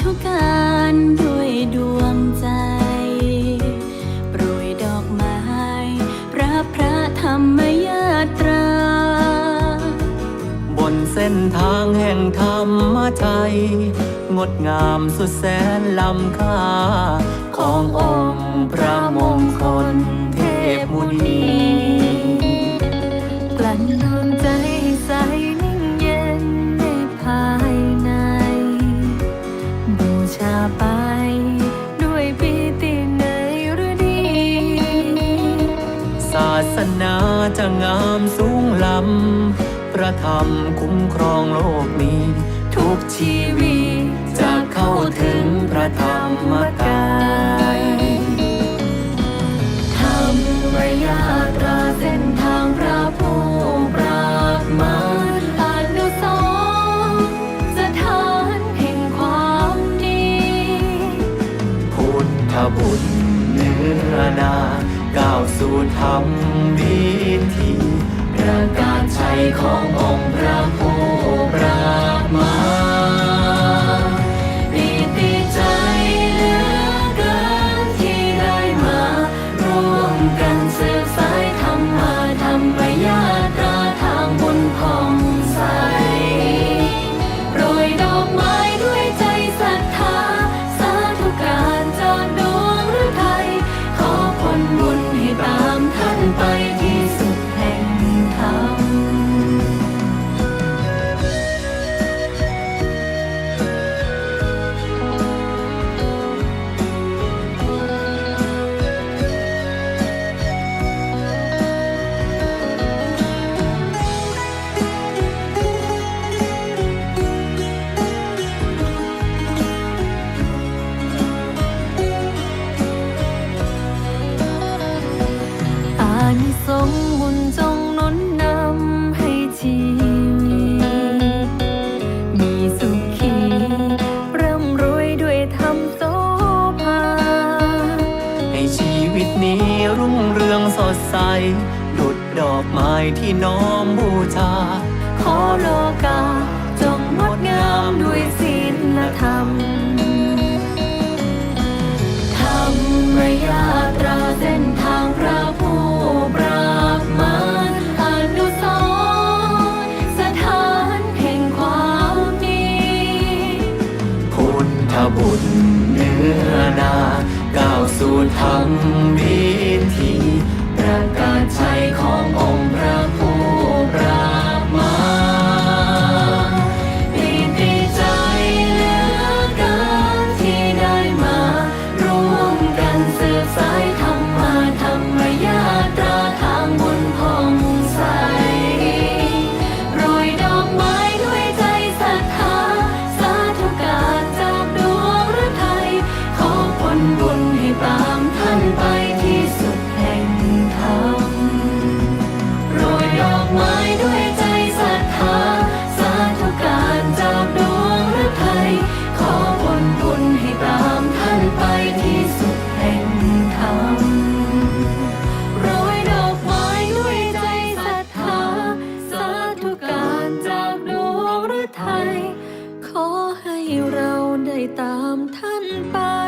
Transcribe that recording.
ทุกการด้วยดวงใจ โปรยดอกไม้พระพระธรรมยาตรา บนเส้นทางแห่งธรรมชัย งดงามสุดแสนล้ำค่า ขององค์พระมงคลเทพมุนีกลั่นดวงใจ พระธรรมคุ้มครองโลกนี้ ทุกชีวิตจะเข้าถึงพระธรรมกายธรรมยาตราเส้นทางพระผู้ปรากมาอนุสรสถานแห่งความดี พุทธบุตรเนื้อนาก้าวสู่ธรรมวิธี ประกาศชัยขององค์พระผู้ปรากมาปีติใจเหลือเกินที่ได้มา ร่วมกันสืบสายธรรมาธรรมยา ดใสดุดดอกไม้ที่น้อมบูชา ขอโลกา จงงดงามด้วยศีลธรรม ธรรมยาตราเส้นทางพระผู้ปรากมาอนุสรณ์สถานแห่งความดีพุทธบุตรเนื้อนาก้าวสู่ธรรมวิธี ขององค์ 吧。